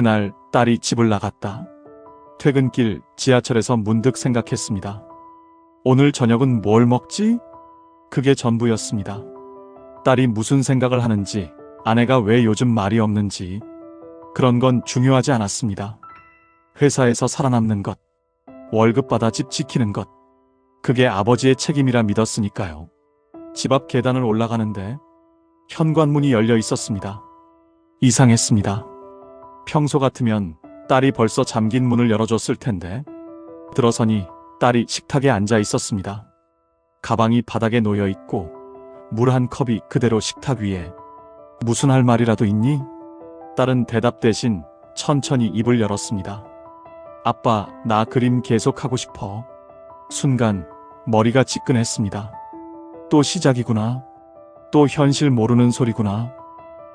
그날 딸이 집을 나갔다. 퇴근길 지하철에서 문득 생각했습니다. 오늘 저녁은 뭘 먹지? 그게 전부였습니다. 딸이 무슨 생각을 하는지, 아내가 왜 요즘 말이 없는지, 그런 건 중요하지 않았습니다. 회사에서 살아남는 것, 월급 받아 집 지키는 것, 그게 아버지의 책임이라 믿었으니까요. 집 앞 계단을 올라가는데 현관문이 열려 있었습니다. 이상했습니다. 평소 같으면 딸이 벌써 잠긴 문을 열어줬을 텐데 들어서니 딸이 식탁에 앉아 있었습니다. 가방이 바닥에 놓여 있고 물 한 컵이 그대로 식탁 위에 무슨 할 말이라도 있니? 딸은 대답 대신 천천히 입을 열었습니다. 아빠, 나 그림 계속 하고 싶어. 순간 머리가 지끈했습니다. 또 시작이구나. 또 현실 모르는 소리구나.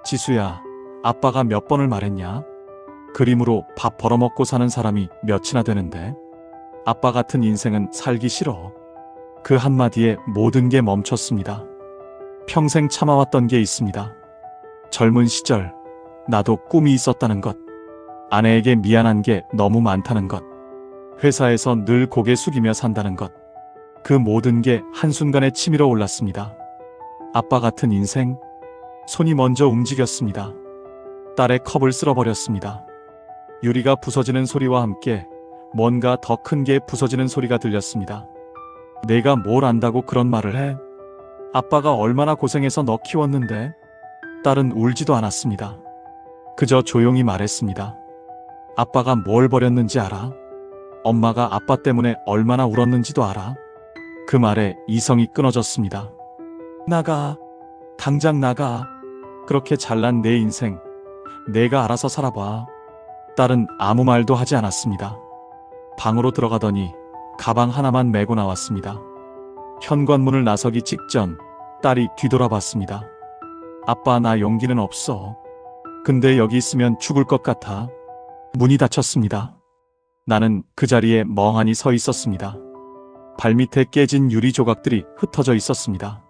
지수야, 아빠가 몇 번을 말했냐? 그림으로 밥 벌어먹고 사는 사람이 몇이나 되는데? 아빠 같은 인생은 살기 싫어. 그 한마디에 모든 게 멈췄습니다. 평생 참아왔던 게 있습니다. 젊은 시절, 나도 꿈이 있었다는 것. 아내에게 미안한 게 너무 많다는 것. 회사에서 늘 고개 숙이며 산다는 것. 그 모든 게 한순간에 치밀어 올랐습니다. 아빠 같은 인생, 손이 먼저 움직였습니다. 딸의 컵을 쓸어버렸습니다. 유리가 부서지는 소리와 함께 뭔가 더 큰 게 부서지는 소리가 들렸습니다. 내가 뭘 안다고 그런 말을 해? 아빠가 얼마나 고생해서 너 키웠는데? 딸은 울지도 않았습니다. 그저 조용히 말했습니다. 아빠가 뭘 버렸는지 알아? 엄마가 아빠 때문에 얼마나 울었는지도 알아? 그 말에 이성이 끊어졌습니다. 나가. 당장 나가. 그렇게 잘난 내 인생. 내가 알아서 살아봐. 딸은 아무 말도 하지 않았습니다. 방으로 들어가더니 가방 하나만 메고 나왔습니다. 현관문을 나서기 직전 딸이 뒤돌아봤습니다. 아빠 나 용기는 없어. 근데 여기 있으면 죽을 것 같아. 문이 닫혔습니다. 나는 그 자리에 멍하니 서 있었습니다. 발밑에 깨진 유리 조각들이 흩어져 있었습니다.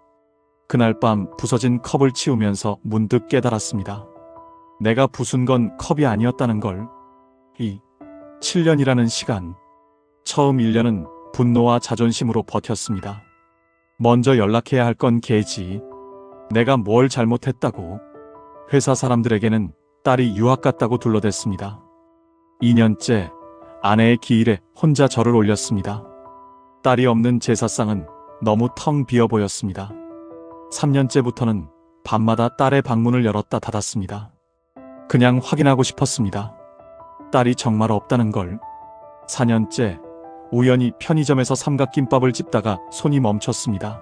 그날 밤 부서진 컵을 치우면서 문득 깨달았습니다. 내가 부순 건 컵이 아니었다는 걸. 이 7년이라는 시간. 처음 1년은 분노와 자존심으로 버텼습니다. 먼저 연락해야 할 건 걔지. 내가 뭘 잘못했다고. 회사 사람들에게는 딸이 유학 갔다고 둘러댔습니다. 2년째 아내의 기일에 혼자 절을 올렸습니다. 딸이 없는 제사상은 너무 텅 비어 보였습니다. 3년째부터는 밤마다 딸의 방문을 열었다 닫았습니다. 그냥 확인하고 싶었습니다. 딸이 정말 없다는 걸. 4년째 우연히 편의점에서 삼각김밥을 집다가 손이 멈췄습니다.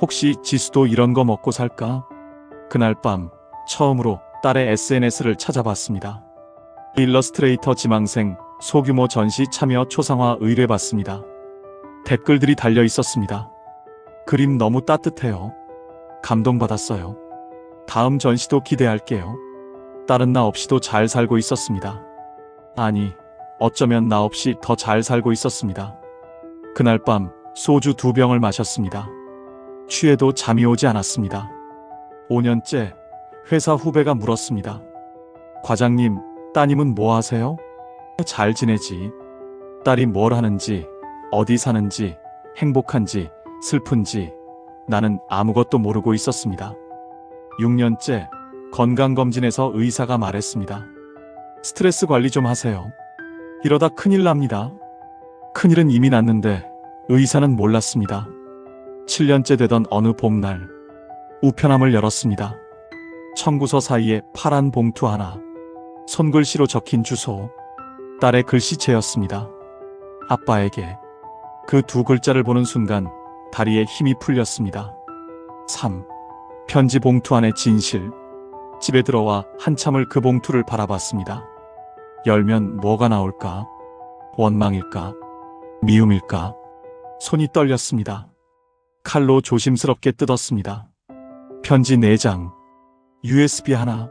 혹시 지수도 이런 거 먹고 살까? 그날 밤 처음으로 딸의 SNS를 찾아봤습니다. 일러스트레이터 지망생 소규모 전시 참여 초상화 의뢰받습니다. 댓글들이 달려 있었습니다. 그림 너무 따뜻해요. 감동받았어요. 다음 전시도 기대할게요. 딸은 나 없이도 잘 살고 있었습니다. 아니, 어쩌면 나 없이 더 잘 살고 있었습니다. 그날 밤 소주 두 병을 마셨습니다. 취해도 잠이 오지 않았습니다. 5년째 회사 후배가 물었습니다. 과장님, 따님은 뭐 하세요? 잘 지내지. 딸이 뭘 하는지, 어디 사는지, 행복한지, 슬픈지 나는 아무것도 모르고 있었습니다. 6년째 건강검진에서 의사가 말했습니다. 스트레스 관리 좀 하세요. 이러다 큰일 납니다. 큰일은 이미 났는데 의사는 몰랐습니다. 7년째 되던 어느 봄날 우편함을 열었습니다. 청구서 사이에 파란 봉투 하나, 손글씨로 적힌 주소, 딸의 글씨체였습니다. 아빠에게 그 두 글자를 보는 순간 다리에 힘이 풀렸습니다. 3. 편지 봉투 안에 진실. 집에 들어와 한참을 그 봉투를 바라봤습니다. 열면 뭐가 나올까? 원망일까? 미움일까? 손이 떨렸습니다. 칼로 조심스럽게 뜯었습니다. 편지 4장, USB 하나,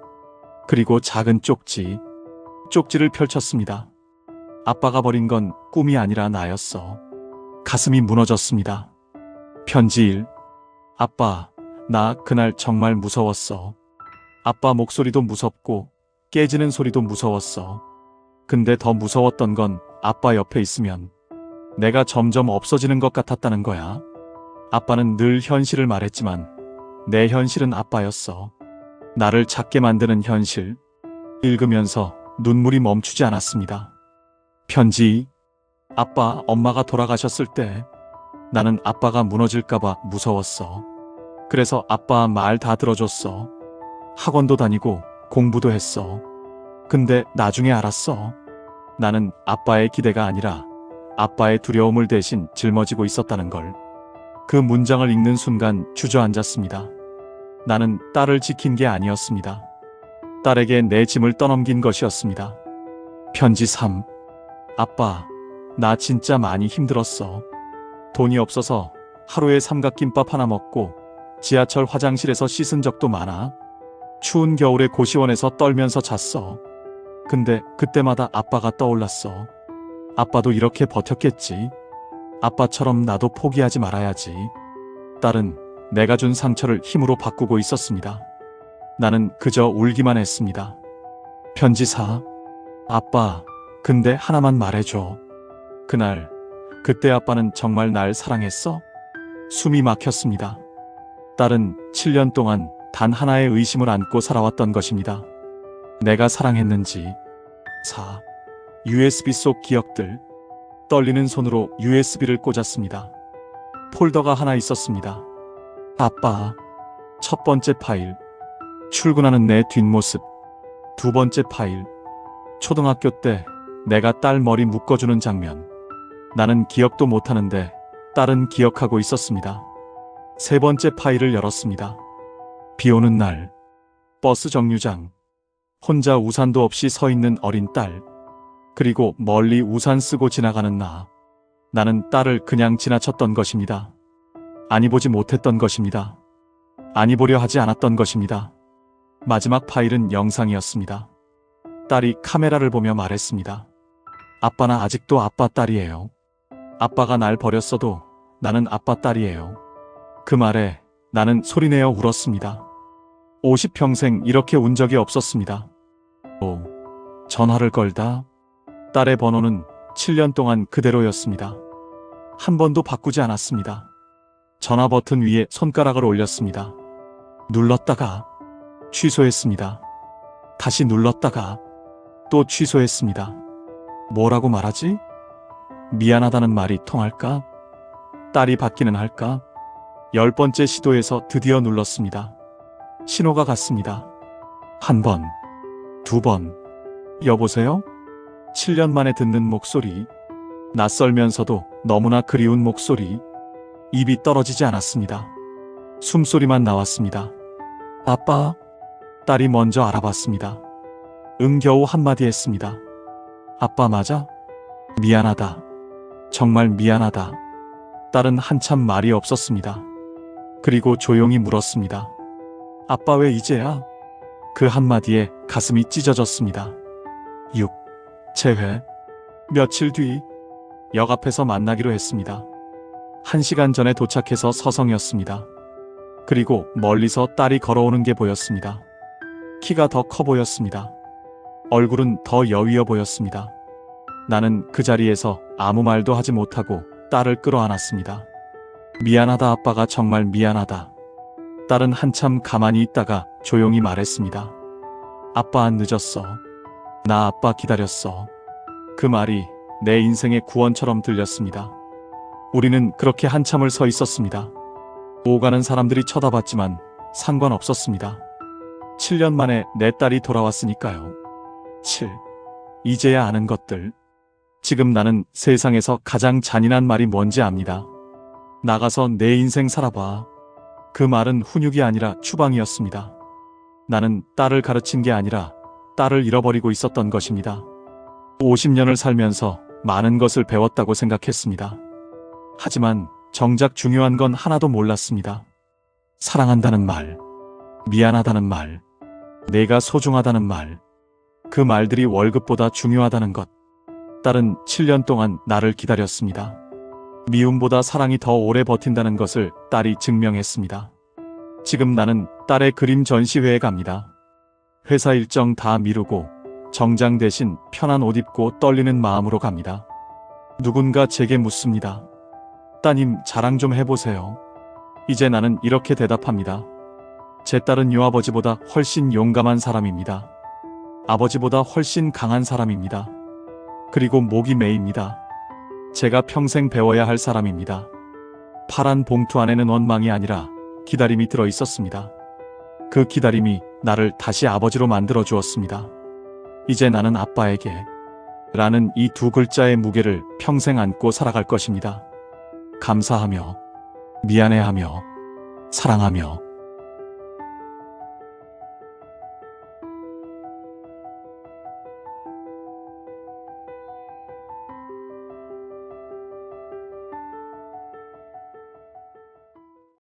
그리고 작은 쪽지. 쪽지를 펼쳤습니다. 아빠가 버린 건 꿈이 아니라 나였어. 가슴이 무너졌습니다. 편지 1. 아빠, 나 그날 정말 무서웠어. 아빠 목소리도 무섭고 깨지는 소리도 무서웠어. 근데 더 무서웠던 건 아빠 옆에 있으면 내가 점점 없어지는 것 같았다는 거야. 아빠는 늘 현실을 말했지만 내 현실은 아빠였어. 나를 작게 만드는 현실. 읽으면서 눈물이 멈추지 않았습니다. 편지. 아빠, 엄마가 돌아가셨을 때 나는 아빠가 무너질까봐 무서웠어. 그래서 아빠 말 다 들어줬어. 학원도 다니고 공부도 했어. 근데 나중에 알았어. 나는 아빠의 기대가 아니라 아빠의 두려움을 대신 짊어지고 있었다는 걸. 그 문장을 읽는 순간 주저앉았습니다. 나는 딸을 지킨 게 아니었습니다. 딸에게 내 짐을 떠넘긴 것이었습니다. 편지 3. 아빠, 나 진짜 많이 힘들었어. 돈이 없어서 하루에 삼각김밥 하나 먹고 지하철 화장실에서 씻은 적도 많아. 추운 겨울에 고시원에서 떨면서 잤어. 근데 그때마다 아빠가 떠올랐어. 아빠도 이렇게 버텼겠지. 아빠처럼 나도 포기하지 말아야지. 딸은 내가 준 상처를 힘으로 바꾸고 있었습니다. 나는 그저 울기만 했습니다. 편지사. 아빠, 근데 하나만 말해줘. 그날, 그때 아빠는 정말 날 사랑했어? 숨이 막혔습니다. 딸은 7년 동안 단 하나의 의심을 안고 살아왔던 것입니다. 내가 사랑했는지. 4. USB 속 기억들. 떨리는 손으로 USB를 꽂았습니다. 폴더가 하나 있었습니다. 아빠. 첫 번째 파일. 출근하는 내 뒷모습. 두 번째 파일. 초등학교 때 내가 딸 머리 묶어주는 장면. 나는 기억도 못하는데 딸은 기억하고 있었습니다. 세 번째 파일을 열었습니다. 비 오는 날. 버스 정류장. 혼자 우산도 없이 서 있는 어린 딸. 그리고 멀리 우산 쓰고 지나가는 나. 나는 딸을 그냥 지나쳤던 것입니다. 아니 보지 못했던 것입니다. 아니 보려 하지 않았던 것입니다. 마지막 파일은 영상이었습니다. 딸이 카메라를 보며 말했습니다. 아빠 나 아직도 아빠 딸이에요. 아빠가 날 버렸어도 나는 아빠 딸이에요. 그 말에 나는 소리내어 울었습니다. 50평생 이렇게 운 적이 없었습니다. 오, 전화를 걸다. 딸의 번호는 7년 동안 그대로였습니다. 한 번도 바꾸지 않았습니다. 전화 버튼 위에 손가락을 올렸습니다. 눌렀다가 취소했습니다. 다시 눌렀다가 또 취소했습니다. 뭐라고 말하지? 미안하다는 말이 통할까? 딸이 받기는 할까? 열 번째 시도에서 드디어 눌렀습니다. 신호가 갔습니다. 한 번, 두 번. 여보세요? 7년 만에 듣는 목소리. 낯설면서도 너무나 그리운 목소리. 입이 떨어지지 않았습니다. 숨소리만 나왔습니다. 아빠. 딸이 먼저 알아봤습니다. 응 겨우 한마디 했습니다. 아빠 맞아? 미안하다. 정말 미안하다. 딸은 한참 말이 없었습니다. 그리고 조용히 물었습니다. 아빠 왜 이제야? 그 한마디에 가슴이 찢어졌습니다. 6. 재회. 며칠 뒤, 역 앞에서 만나기로 했습니다. 한 시간 전에 도착해서 서성이었습니다. 그리고 멀리서 딸이 걸어오는 게 보였습니다. 키가 더 커 보였습니다. 얼굴은 더 여위어 보였습니다. 나는 그 자리에서 아무 말도 하지 못하고 딸을 끌어안았습니다. 미안하다 아빠가 정말 미안하다. 딸은 한참 가만히 있다가 조용히 말했습니다. 아빠 안 늦었어. 나 아빠 기다렸어. 그 말이 내 인생의 구원처럼 들렸습니다. 우리는 그렇게 한참을 서 있었습니다. 오가는 사람들이 쳐다봤지만 상관없었습니다. 7년 만에 내 딸이 돌아왔으니까요. 7. 이제야 아는 것들. 지금 나는 세상에서 가장 잔인한 말이 뭔지 압니다. 나가서 내 인생 살아봐. 그 말은 훈육이 아니라 추방이었습니다. 나는 딸을 가르친 게 아니라 딸을 잃어버리고 있었던 것입니다. 50년을 살면서 많은 것을 배웠다고 생각했습니다. 하지만 정작 중요한 건 하나도 몰랐습니다. 사랑한다는 말, 미안하다는 말, 내가 소중하다는 말, 그 말들이 월급보다 중요하다는 것. 딸은 7년 동안 나를 기다렸습니다. 미움보다 사랑이 더 오래 버틴다는 것을 딸이 증명했습니다. 지금 나는 딸의 그림 전시회에 갑니다. 회사 일정 다 미루고 정장 대신 편한 옷 입고 떨리는 마음으로 갑니다. 누군가 제게 묻습니다. 따님 자랑 좀 해보세요. 이제 나는 이렇게 대답합니다. 제 딸은 유아버지보다 훨씬 용감한 사람입니다. 아버지보다 훨씬 강한 사람입니다. 그리고 목이 메입니다. 제가 평생 배워야 할 사람입니다. 파란 봉투 안에는 원망이 아니라 기다림이 들어 있었습니다. 그 기다림이 나를 다시 아버지로 만들어 주었습니다. 이제 나는 아빠에게 라는 이 두 글자의 무게를 평생 안고 살아갈 것입니다. 감사하며, 미안해하며, 사랑하며,